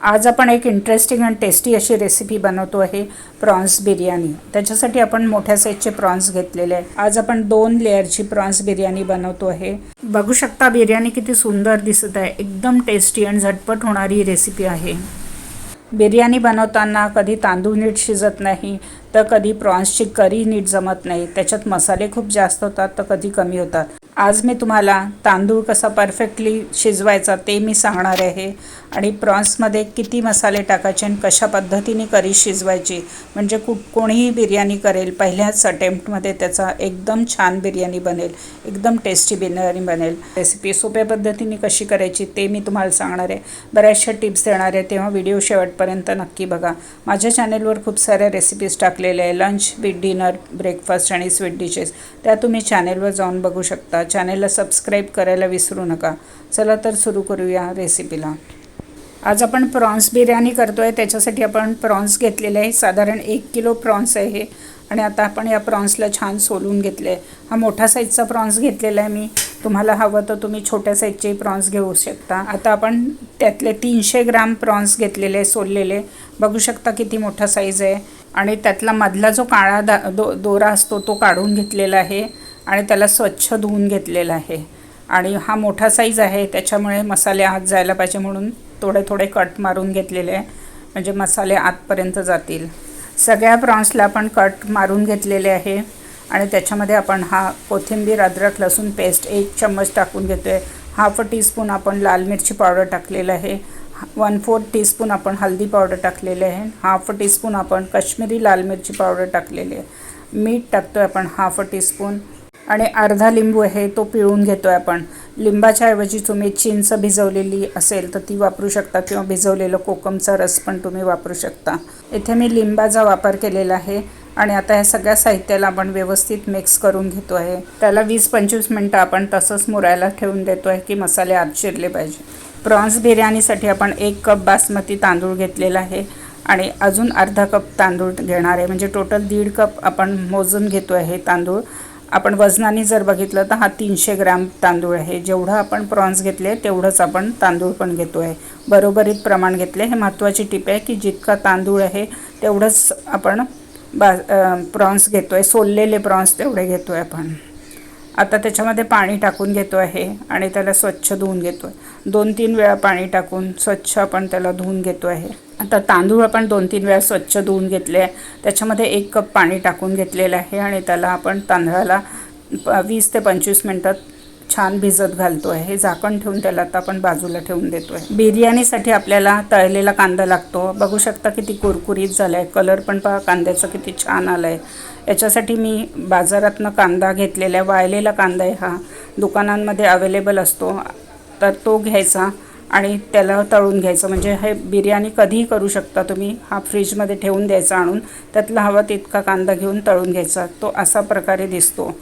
आज आपण एक इंटरेस्टिंग आणि टेस्टी अशी रेसिपी बनवतो आहे प्रॉन्स बिर्याणी त्याच्यासाठी आपण मोठ्या साईजचे प्रॉन्स घेतलेले आहे आज आपण दोन लेअरची प्रॉन्स बिर्याणी बनवतो आहे. बघू शकता बिर्याणी किती सुंदर दिसत आहे. एकदम टेस्टी आणि झटपट होणारी रेसिपी आहे. बिर्याणी बनवताना कधी तांदूळ नीट शिजत नाही तर कधी प्रॉन्सची करी नीट जमत नाही. त्याच्यात मसाले खूप जास्त होतात तर कधी कमी होतात. आज मी तुम्हाला तांदूळ कसा परफेक्टली शिजवायचा ते मी सांगणार आहे. आणि प्रॉन्समध्ये किती मसाले टाकायचे आणि कशा पद्धतीने करी शिजवायची म्हणजे कु कोणीही बिर्याणी करेल पहिल्याच अटेम्प्टमध्ये त्याचा एकदम छान बिर्याणी बनेल एकदम टेस्टी बिर्याणी बनेल. रेसिपी सोप्या पद्धतीने कशी करायची ते मी तुम्हाला सांगणार आहे. बऱ्याचशा टिप्स देणार आहे तेव्हा व्हिडिओ शेवटपर्यंत नक्की बघा. माझ्या चॅनेलवर खूप साऱ्या रेसिपीज टाकलेल्या आहे लंच विथ डिनर ब्रेकफास्ट आणि स्वीट डिशेस त्या तुम्ही चॅनेलवर जाऊन बघू शकता. चॅनेलला सबस्क्राईब करायला विसरू नका. चला तर सुरू करूया रेसिपीला आज आपण प्रॉन्स बिर्याणी करतो आहे त्याच्यासाठी आपण प्रॉन्स घेतलेले आहे. साधारण एक किलो प्रॉन्स आहे. आणि आता आपण या प्रॉन्सला छान सोलून घेतले. आहे हा मोठा साईजचा प्रॉन्स घेतलेला आहे मी. तुम्हाला हवं तर तुम्ही छोट्या साईजचे प्रॉन्स घेऊ शकता. आता आपण त्यातले तीनशे ग्राम प्रॉन्स घेतलेले सोललेले. बघू शकता किती मोठा साईज आहे. आणि त्यातला मधला जो काळा दा दो दोरा असतो तो काढून घेतलेला आहे. आणि त्याला स्वच्छ धुवून घेतलेला आहे. आणि हा मोठा साईज आहे त्याच्यामुळे मसाले आत जायला पाहिजे म्हणून थोडे थोडे कट मारून घेतलेले आहे म्हणजे मसाले आतपर्यंत जातील. सगळ्या प्रॉन्सला आपण कट मारून घेतलेले आहे. आणि त्याच्यामध्ये आपण हा कोथिंबीर अद्रक लसूण पेस्ट एक चम्मच टाकून घेतो आहे हाफ टीस्पून आपण लाल मिरची पावडर टाकलेलं आहे. वन फोर्थ टीस्पून आपण हल्दी पावडर टाकलेले आहे. हाफ टीस्पून आपण कश्मीरी लाल मिरची पावडर टाकलेली आहे. मीठ टाकतो आहे आपण हाफ टीस्पून आणि अर्धा लिंबू आहे तो पिळून घेतो आहे आपण. लिंबाच्या ऐवजी तुम्ही चिंच भिजवलेली असेल तर ती वापरू शकता किंवा भिजवलेलं कोकमचा रस पण तुम्ही वापरू शकता. इथे मी लिंबाचा वापर केलेला आहे आणि आता ह्या सगळ्या साहित्याला आपण व्यवस्थित मिक्स करून घेतो आहे. त्याला वीस पंचवीस मिनटं आपण तसंच मुरायला ठेवून देतो आहे की मसाले आत शिरले पाहिजे. प्रॉन्स बिर्याणीसाठी आपण एक कप बासमती तांदूळ घेतलेला आहे आणि अजून अर्धा कप तांदूळ घेणार आहे. म्हणजे टोटल दीड कप आपण मोजून घेतो आहे तांदूळ. आपण वजनाने जर बघितलं तर हा तीनशे ग्रॅम तांदूळ आहे. जेवढं आपण प्रॉन्स घेतले तेवढंच आपण तांदूळ पण घेतो आहे बरोबरीत प्रमाण घेतले हे महत्त्वाची टीप आहे की जितका तांदूळ आहे तेवढंच आपण बा प्रॉन्स घेतो आहे सोललेले प्रॉन्स तेवढे घेतो आहे आपण. आता त्याच्यामध्ये पाणी टाकून घेतो आहे आणि त्याला स्वच्छ धुवून घेतो आहे दोन तीन वेळा पाणी टाकून स्वच्छ आपण त्याला धुवून घेतो आहे. आता तांदूळ आपण दोन तीन वेळा स्वच्छ धुवून घेतले आहे. त्याच्यामध्ये एक कप पाणी टाकून घेतलेलं आहे आणि त्याला आपण तांदळाला वीस ते पंचवीस मिनटात छान भिजत घालतो आहे हे झाकण ठेवून त्याला आता आपण बाजूला ठेवून देतो आहे बिर्याणीसाठी आपल्याला तळलेला कांदा लागतो. बघू शकता किती कुरकुरीत झाला आहे कलर पण पहा कांद्याचा किती छान आला आहे याच्यासाठी मी बाजारातनं कांदा घेतलेला आहे वाळलेला कांदा आहे हा. दुकानांमध्ये अवेलेबल असतो. तर तो घ्यायचा आणि त्याला तळून घ्यायचं. म्हणजे हे बिर्याणी कधीही करू शकता तुम्ही. हा फ्रीजमध्ये ठेवून द्यायचा आणून. त्यातला हवा तितका कांदा घेऊन तळून घ्यायचा. तो असा प्रकारे दिसतो.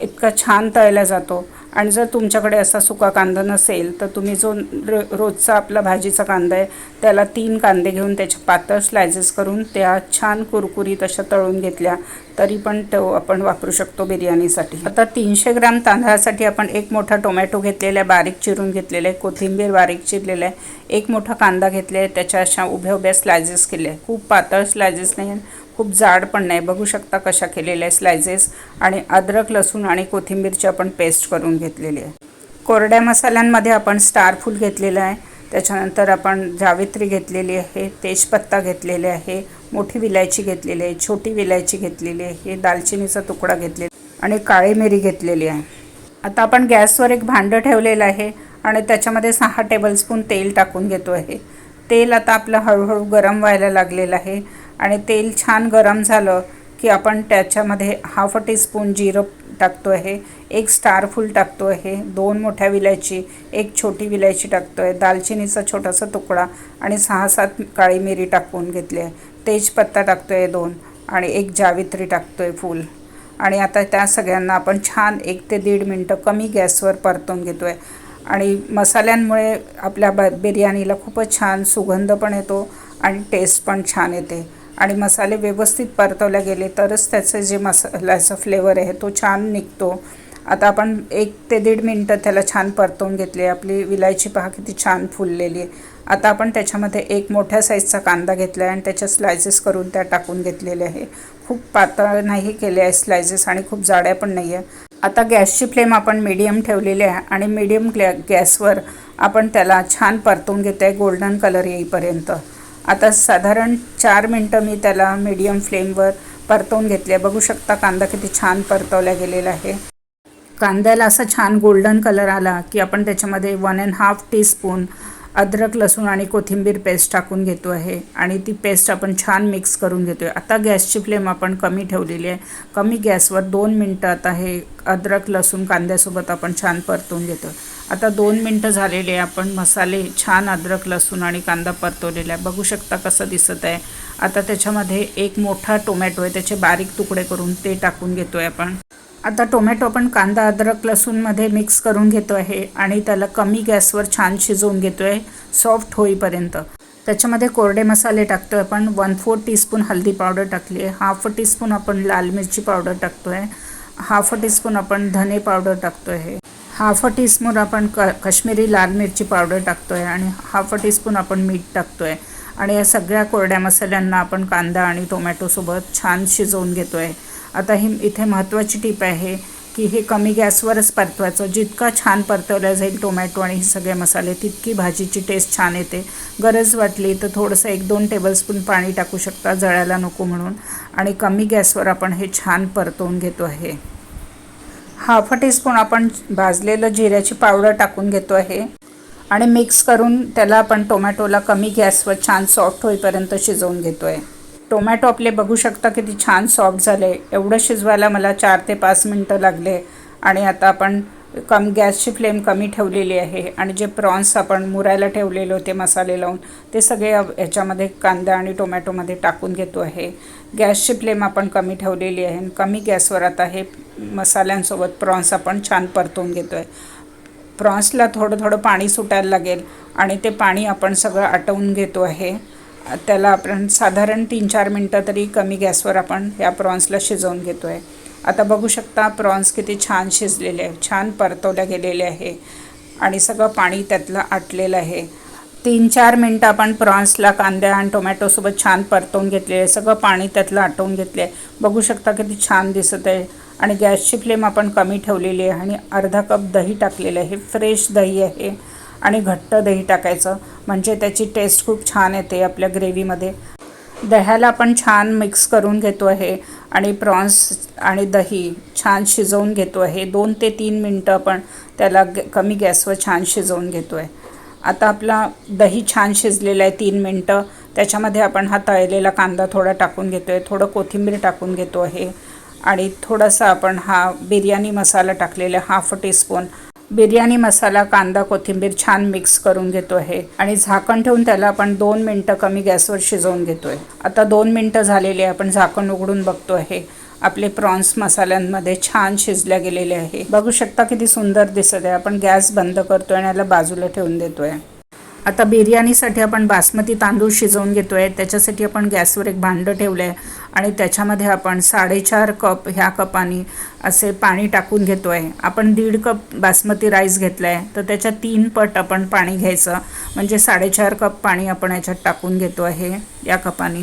इतका छान तळला जातो. आणि जर तुमच्याकडे असा सुका कांदा नसेल तर तुम्ही जो रो रोजचा आपला भाजीचा कांदा आहे त्याला तीन कांदे घेऊन त्याचे पातळ स्लायसेस करून त्या छान कुरकुरीत अशा तळून घेतल्या तरी पण तो आपण वापरू शकतो बिर्याणीसाठी. आता तीनशे ग्राम तांदळासाठी आपण एक मोठा टोमॅटो घेतलेला आहे बारीक चिरून घेतलेला आहे कोथिंबीर बारीक चिरलेला आहे एक मोठा कांदा घेतले आहे त्याच्या अशा उभ्या उभ्या स्लायसेस केले आहे खूप पातळ स्लायसेस नाही खूप जाड पण नाही. बघू शकता कशा केलेल्या आहे स्लायसेस आणि अद्रक लसूण आणि कोथिंबीरची आपण पेस्ट करून घेतलेली आहे. कोरड्या मसाल्यांमध्ये आपण स्टार फूल घेतलेलं आहे. त्याच्यानंतर आपण जावित्री घेतलेली आहे तेजपत्ता घेतलेले आहे मोठी विलायची घेतलेली आहे छोटी विलायची घेतलेली आहे दालचिनीचा तुकडा घेतलेला आणि काळी मिरी घेतलेली आहे. आता आपण गॅसवर एक भांडं ठेवलेलं आहे आणि त्याच्यामध्ये सहा टेबलस्पून तेल टाकून घेतो आहे. तेल आता आपलं हळूहळू गरम व्हायला लागलेलं आहे. आणि तेल छान गरम झालं की आपण त्याच्यामध्ये हाफ टीस्पून जिरं टाकतो आहे एक स्टार फूल टाकतो आहे दोन मोठ्या विलायची एक छोटी विलायची टाकतो आहे दालचिनीचा छोटासा तुकडा आणि सहा सात काळी मिरी टाकून घेतली आहे. तेजपत्ता टाकतो आहे दोन आणि एक जावित्री टाकतो आहे फूल. आणि आता त्या सगळ्यांना आपण छान एक ते दीड मिनटं कमी गॅसवर परतून घेतो आहे आणि मसाल्यांमुळे आपल्या ब बिर्याणीला खूपच छान सुगंध पण येतो आणि टेस्ट पण छान येते. आणि मसाले व्यवस्थित परतवले गेले तरच त्याचे जे मसाल्याचा फ्लेवर आहे तो छान निघतो. आता आपण एक ते दीड मिनटं त्याला छान परतवून घेतली आपली विलायची पहा किती छान फुललेली आहे. आता आपण त्याच्यामध्ये एक मोठ्या साईजचा कांदा घेतला आहे आणि त्याच्या स्लायसेस करून त्या टाकून घेतलेले आहे. खूप पातळ नाही केले आहे स्लायसेस आणि खूप जाड्या पण नाही आहे. आता गॅसची फ्लेम आपण मीडियम ठेवलेली आहे आणि मीडियम ग्लॅ गॅसवर आपण त्याला छान परतवून घेत आहे गोल्डन कलर येईपर्यंत. आता साधारण चार मिनटं मी त्याला मीडियम फ्लेमवर परतवून घेतले बघू शकता कांदा किती छान परतवला गेलेला आहे. कांद्याला असा छान गोल्डन कलर आला की आपण त्याच्यामध्ये वन अँड हाफ टीस्पून अद्रक लसूण आणि कोथिंबीर पेस्ट टाकून घेतो आहे. आणि ती पेस्ट आपण छान मिक्स करून घेतो आहे आता गॅसची फ्लेम आपण कमी ठेवलेली आहे. कमी गॅसवर दोन मिनटं आता हे अद्रक लसूण कांद्यासोबत आपण छान परतून घेतो आता दोन मिनटं झालेले आहे. आपण मसाले छान अद्रक लसूण आणि कांदा परतवलेला आहे. बघू शकता कसं दिसत आहे. आता त्याच्यामध्ये एक मोठा टोमॅटो आहे. त्याचे बारीक तुकडे करून ते टाकून घेतो आहे आपण. आता टोमॅटो आपण कांदा अद्रक लसूणमध्ये मिक्स करून घेतो आहे आणि त्याला कमी गॅसवर छान शिजवून घेतो आहे सॉफ्ट होईपर्यंत. त्याच्यामध्ये कोरडे मसाले टाकतो आहे आपण. वन फोर टीस्पून हल्दी पावडर टाकली आहे. हाफ टीस्पून आपण लाल मिरची पावडर टाकतो आहे हाफ टीस्पून आपण धने पावडर टाकतो आहे हाफ टीस्पून आपण क कश्मीरी लाल मिरची पावडर टाकतो आहे आणि हाफ टीस्पून आपण मीठ टाकतो आहे आणि या सगळ्या कोरड्या मसाल्यांना आपण कांदा आणि टोमॅटोसोबत छान शिजवून घेतो आहे आता ही इथे महत्त्वाची टीप आहे की हे कमी गॅसवरच परतवायचं. जितका छान परतवलं जाईल टोमॅटो आणि हे सगळे मसाले तितकी भाजीची टेस्ट छान येते. गरज वाटली तर थोडंसं एक दोन टेबलस्पून पाणी टाकू शकता जळायला नको म्हणून. आणि कमी गॅसवर आपण हे छान परतवून घेतो आहे. हाफ टीस्पून आपण भाजलेलं जिऱ्याची पावडर टाकून घेतो आहे. आणि मिक्स करून त्याला आपण टोमॅटोला कमी गॅसवर छान सॉफ्ट होईपर्यंत शिजवून घेतो आहे टोमॅटो आपले बघू शकता किती छान सॉफ्ट झाले. एवढं शिजवायला मला चार ते पाच मिनटं लागले. आणि आता आपण कम गॅसची फ्लेम कमी ठेवलेली आहे. आणि जे प्रॉन्स आपण मुरायला ठेवलेले होते मसाले लावून ते सगळे याच्यामध्ये कांदा आणि टोमॅटोमध्ये टाकून घेतो आहे. गॅसची फ्लेम आपण कमी ठेवलेली आहे. आणि कमी गॅसवर आता हे मसाल्यांसोबत प्रॉन्स आपण छान परतवून घेतो आहे प्रॉन्सला थोडं थोडं पाणी सुटायला लागेल. आणि ते पाणी आपण सगळं आटवून घेतो आहे. त्याला आपण साधारण तीन चार मिनटं तरी कमी गॅसवर आपण या प्रॉन्सला शिजवून घेतो आहे आता बघू शकता प्रॉन्स किती छान शिजलेले आहे छान परतवल्या गेलेले आहे आणि सगळं पाणी त्यातलं आटलेलं आहे. तीन चार मिनटं आपण प्रॉन्सला कांद्या आणि टोमॅटोसोबत छान परतवून घेतले आहे. सगळं पाणी त्यातलं आटवून घेतले आहे. बघू शकता किती छान दिसत आहे आणि गॅसची फ्लेम आपण कमी ठेवलेली आहे आणि अर्धा कप दही टाकलेलं आहे. फ्रेश दही आहे. आणि घट्ट दही टाकायचं. म्हणजे त्याची टेस्ट खूप छान येते आपल्या ग्रेव्हीमध्ये दह्याला आपण छान मिक्स करून घेतो आहे. आणि प्रॉन्स आणि दही छान शिजवून घेतो आहे. दोन ते तीन मिनटं आपण त्याला ग कमी गॅसवर छान शिजवून घेतो आहे आता आपला दही छान शिजलेलं आहे तीन मिनटं. त्याच्यामध्ये आपण हा तळलेला कांदा थोडा टाकून घेतो आहे थोडं कोथिंबीर टाकून घेतो आहे. आणि थोडासा आपण हा बिर्याणी मसाला टाकलेला हाफ टीस्पून बिर्याणी मसाला कांदा कोथिंबीर छान मिक्स करून घेतो आहे आणि झाकण ठेवून त्याला आपण दोन मिनटं कमी गॅसवर शिजवून घेतो आहे आता दोन मिनटं झालेली आहे आपण झाकण उघडून बघतो आहे आपले प्रॉन्स मसाल्यांमध्ये छान शिजल्या गेलेले आहे. बघू शकता किती सुंदर दिसत आहे. आपण गॅस बंद करतोय आणि याला बाजूला ठेवून देतोय. आता बिर्याणीसाठी आपण बासमती तांदूळ शिजवून घेतो आहे त्याच्यासाठी आपण गॅसवर एक भांडं ठेवलं आहे आणि त्याच्यामध्ये आपण साडेचार कप ह्या कपानी असे पाणी टाकून घेतो आहे आपण दीड कप बासमती राईस घेतला आहे तर त्याच्या तीन पट आपण पाणी घ्यायचं. म्हणजे साडेचार कप पाणी आपण याच्यात टाकून घेतो आहे या कपानी.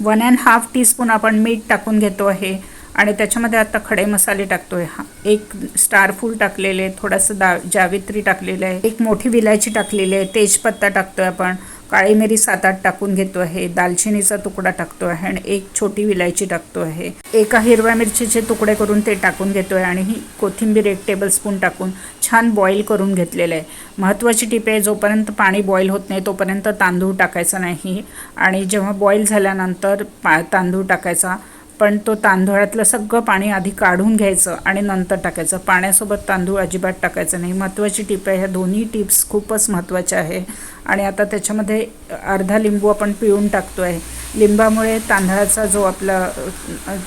वन अँड हाफ टीस्पून आपण मीठ टाकून घेतो आहे. आणि त्याच्यामध्ये आता खडे मसाले टाकतो आहे हा. एक स्टारफूल टाकलेले टाकलेले थोडंसं दा जावित्री टाकलेलं आहे. एक मोठी विलायची टाकलेली आहे. तेजपत्ता टाकतो आहे आपण. काळी मिरी सात आठ टाकून घेतो आहे दालचिनीचा तुकडा टाकतो आहे आणि एक छोटी विलायची टाकतो आहे एका हिरव्या मिरचीचे तुकडे करून ते टाकून घेतो आहे आणि ही कोथिंबीर एक टेबलस्पून टाकून छान बॉईल करून घेतलेलं आहे. महत्त्वाची टीप आहे जोपर्यंत पाणी बॉईल होत नाही तोपर्यंत तांदूळ टाकायचा नाही. आणि जेव्हा बॉईल झाल्यानंतर पा तांदूळ टाकायचा पण तो तांदूळातलं सगळं पाणी आधी काढून घ्यायचं आणि नंतर टाकायचं. पाण्यासोबत तांदूळ अजिबात टाकायचं नाही. महत्त्वाची टीप आहे. ह्या दोन्ही टिप्स खूपच महत्त्वाच्या आहे. आणि आता त्याच्यामध्ये अर्धा लिंबू आपण पिळून टाकतो आहे लिंबामुळे तांदळाचा जो आपला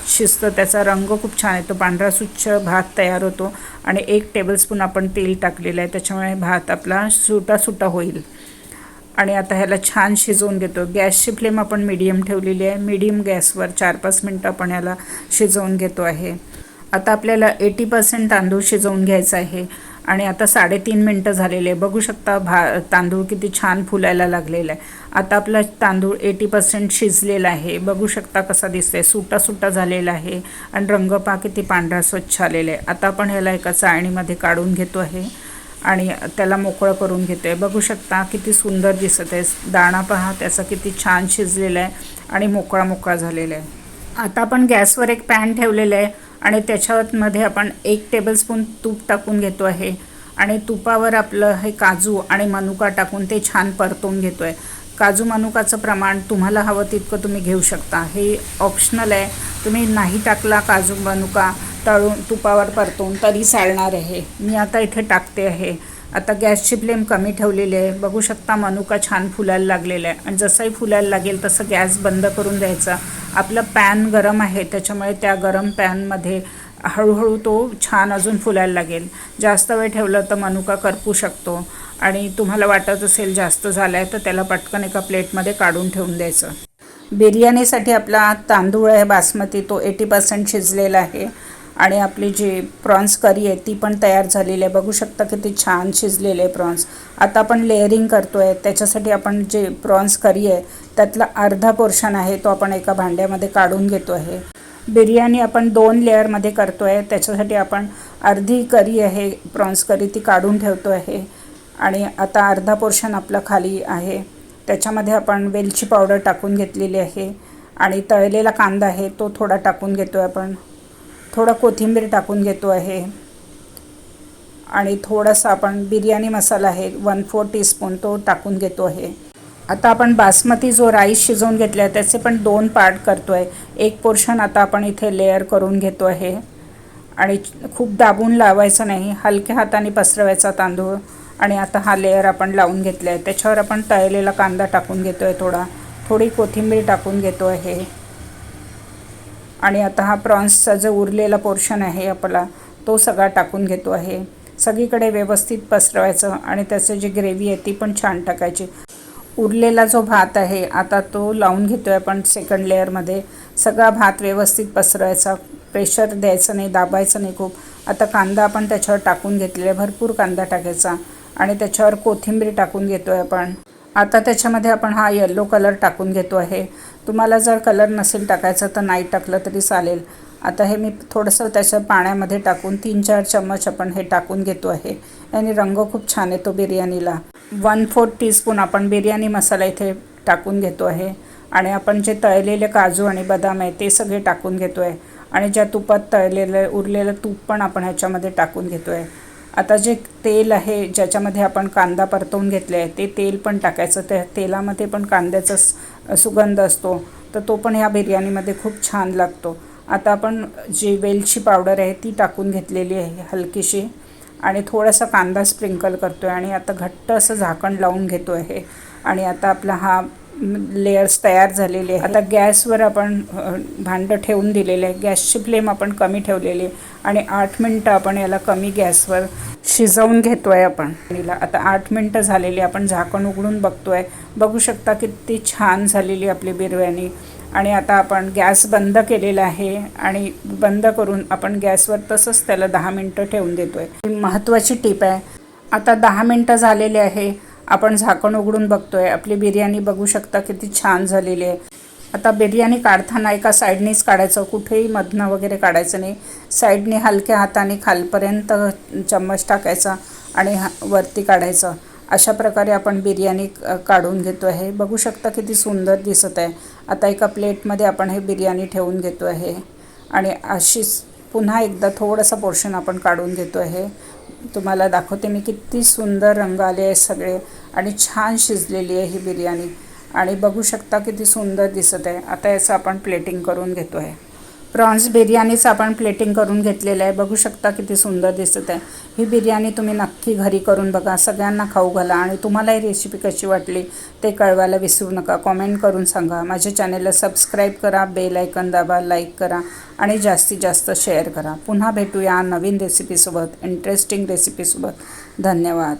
शिस्त त्याचा रंग खूप छान येतो. पांढरा स्वच्छ भात तयार होतो. आणि एक टेबलस्पून आपण तेल टाकलेलं आहे. त्याच्यामुळे भात आपला सुटा सुटा होईल. आणि आता ह्याला छान शिजवून घेतो. गॅसची फ्लेम आपण मीडियम ठेवलेली आहे. मीडियम गॅसवर चार पाच मिनटं आपण याला शिजवून घेतो आहे. आता आपल्याला एटी पर्सेंट तांदूळ शिजवून घ्यायचा आहे. आणि आता साडेतीन मिनटं झालेले आहे. बघू शकता भा तांदूळ किती छान फुलायला लागलेला आहे. आता आपला तांदूळ एटी पर्सेंट शिजलेला आहे. बघू शकता कसा दिसतोय. सुटा सुटा झालेला आहे. आणि रंग किती पांढरा स्वच्छ आलेला आहे. आता आपण ह्याला एका चाळणीमध्ये काढून घेतो आहे. आणि त्याला मोकळं करून घेतो. आहे बघू शकता किती सुंदर दिसत आहे. दाणा पहा त्याचा किती छान शिजलेला आहे आणि मोकळा मोकळा झालेला आहे. आता आपण गॅसवर एक पॅन ठेवलेलं आहे आणि त्याच्यामध्ये आपण एक टेबलस्पून तूप टाकून घेतो आहे. आणि तुपावर आपलं हे काजू आणि मनुका टाकून ते छान परतून घेतो आहे काजू मनुकाचं प्रमाण तुम्हाला हवं तितकं तुम्ही घेऊ शकता. हे ऑप्शनल आहे. तुम्ही नाही टाकला काजू मनुका तळून तुपावर परतून तरी चालणार आहे. मी आता इथे टाकते आहे. आता गॅसची फ्लेम कमी ठेवलेली आहे. बघू शकता मनुका छान फुलायला लागलेला आहे. आणि जसंही फुलायला लागेल तसं गॅस बंद करून द्यायचा. आपलं पॅन गरम आहे. त्याच्यामुळे त्या गरम पॅनमध्ये हळूहळू तो छान अजून फुलायला लागेल. जास्त वेळ ठेवलं तर मनुका करपू शकतो. आणि तुम्हाला वाटत असेल जास्त झालं आहे तर त्याला पटकन एका प्लेटमध्ये काढून ठेवून द्यायचं. बिर्याणीसाठी आपला तांदूळ आहे बासमती तो एटी पर्सेंट शिजलेला आहे. आणि आपली जी प्रॉन्स करी आहे ती पण तयार झालेली आहे. बघू शकता किती छान शिजलेले आहे प्रॉन्स. आता आपण लेअरिंग करतो आहे त्याच्यासाठी आपण जे प्रॉन्स करी आहे त्यातला अर्धा पोर्शन आहे तो आपण एका भांड्यामध्ये काढून घेतो आहे बिर्याणी आपण दोन लेअरमध्ये करतो आहे त्याच्यासाठी आपण अर्धी करी आहे प्रॉन्स करी ती काढून ठेवतो आहे आणि आता अर्धा पोर्शन आपला खाली आहे त्याच्यामध्ये आपण वेलची पावडर टाकून घेतलेली आहे. आणि तळलेला कांदा आहे तो थोडा टाकून घेतो आहे आपण. थोडं कोथिंबीर टाकून घेतो आहे. आणि थोडासा आपण बिर्याणी मसाला आहे वन फोर टीस्पून तो टाकून घेतो आहे. आता आपण बासमती जो राईस शिजवून घेतला आहे त्याचे पण दोन पार्ट करतो आहे एक पोर्शन आता आपण इथे लेअर करून घेतो आहे. आणि खूप दाबून लावायचं नाही हलक्या हाताने पसरवायचा तांदूळ. आणि आता हा लेअर आपण लावून घेतला आहे त्याच्यावर आपण तळलेला कांदा टाकून घेतो आहे थोडा. थोडी कोथिंबीर टाकून घेतो आहे. आणि आता हा प्रॉन्सचा जो उरलेला पोर्शन आहे आपला तो सगळा टाकून घेतो आहे. सगळीकडे व्यवस्थित पसरवायचं आणि त्याचं जी ग्रेव्ही आहे ती पण छान टाकायची. उरलेला जो भात आहे आता तो लावून घेतो आहे आपण सेकंड लेअरमध्ये सगळा भात व्यवस्थित पसरवायचा. प्रेशर द्यायचं नाही दाबायचं नाही खूप. आता कांदा आपण त्याच्यावर टाकून घेतलेला आहे. भरपूर कांदा टाकायचा. आणि त्याच्यावर कोथिंबीर टाकून घेतो आहे आपण. आता त्याच्यामध्ये आपण हा येल्लो कलर टाकून घेतो आहे. तुम्हाला जर कलर नसेल टाकायचा तर नाही टाकलं तरी चालेल. आता हे मी थोडंसं त्याच्या पाण्यामध्ये टाकून तीन चार चम्मच आपण हे टाकून घेतो आहे. आणि रंग खूप छान येतो बिर्याणीला. वन फोर्थ टीस्पून आपण बिर्याणी मसाला इथे टाकून घेतो आहे. आणि आपण जे तळलेले काजू आणि बदाम आहे ते सगळे टाकून घेतो आहे आणि ज्या तुपात तळलेलं उरलेलं तूप पण आपण ह्याच्यामध्ये टाकून घेतो आहे आता जे तेल आहे ज्याच्यामध्ये आपण कांदा परतवून घेतले आहे ते तेल पण टाकायचं. त्या तेलामध्ये पण कांद्याचा सुगंध असतो. तर तो पण ह्या बिर्याणीमध्ये खूप छान लागतो. आता आपण जी वेलची पावडर आहे ती टाकून घेतलेली आहे हलकीशी. आणि थोडासा कांदा स्प्रिंकल करतो आहे आणि आता घट्ट असं झाकण लावून घेतो आहे आणि आता आपला हा लेयर्स तयार झालेले आहे आता गॅसवर आपण भांडं ठेवून दिलेलं आहे गॅसची फ्लेम आपण कमी ठेवलेली आहे. आणि आठ मिनटं आपण याला कमी गॅसवर शिजवून घेतो आहे आपण आता आठ मिनटं झालेली आपण झाकण उघडून बघतो आहे बघू शकता किती छान झालेली आपली बिर्याणी. आणि आता आपण गॅस बंद केलेला आहे. आणि बंद करून आपण गॅसवर तसंच त्याला दहा मिनटं ठेवून देतो आहे महत्त्वाची टीप आहे. आता दहा मिनटं झालेली आहे. आपण झाकण उघडून बघतोय. आपली बिर्याणी बघू शकता किती छान झालेली आहे. आता बिर्याणी काढताना एका साईडनीच काढायचं कुठेही मधनं वगैरे काढायचं नाही. साईडने हलक्या हाताने खालपर्यंत चम्मच टाकायचा आणि वरती काढायचं. अशा प्रकारे आपण बिर्याणी काढून घेतो आहे बघू शकता किती सुंदर दिसत आहे. आता एका प्लेटमध्ये आपण हे बिर्याणी ठेवून घेतो आहे आणि अशीच पुन्हा एकदा थोडंसं पोर्शन आपण काढून घेतो आहे तुम्हाला दाखवते मी किती सुंदर रंग आले आहे सगळे आणि छान शिजलेली आहे ही बिर्याणी. आणि बघू शकता किती सुंदर दिसत आहे. आता याचं आपण प्लेटिंग करून घेतो आहे प्रॉन्स बिर्याणीचं आपण प्लेटिंग करून घेतलेलं आहे. बघू शकता किती सुंदर दिसत आहे. ही बिर्याणी तुम्ही नक्की घरी करून बघा. सगळ्यांना खाऊ घाला आणि तुम्हाला ही रेसिपी कशी वाटली ते कळवायला विसरू नका. कॉमेंट करून सांगा. माझ्या चॅनेलला सबस्क्राईब करा. बेल आयकन दाबा. लाईक करा. आणि जास्तीत जास्त शेअर करा. पुन्हा भेटूया नवीन रेसिपीसोबत इंटरेस्टिंग रेसिपीसोबत धन्यवाद.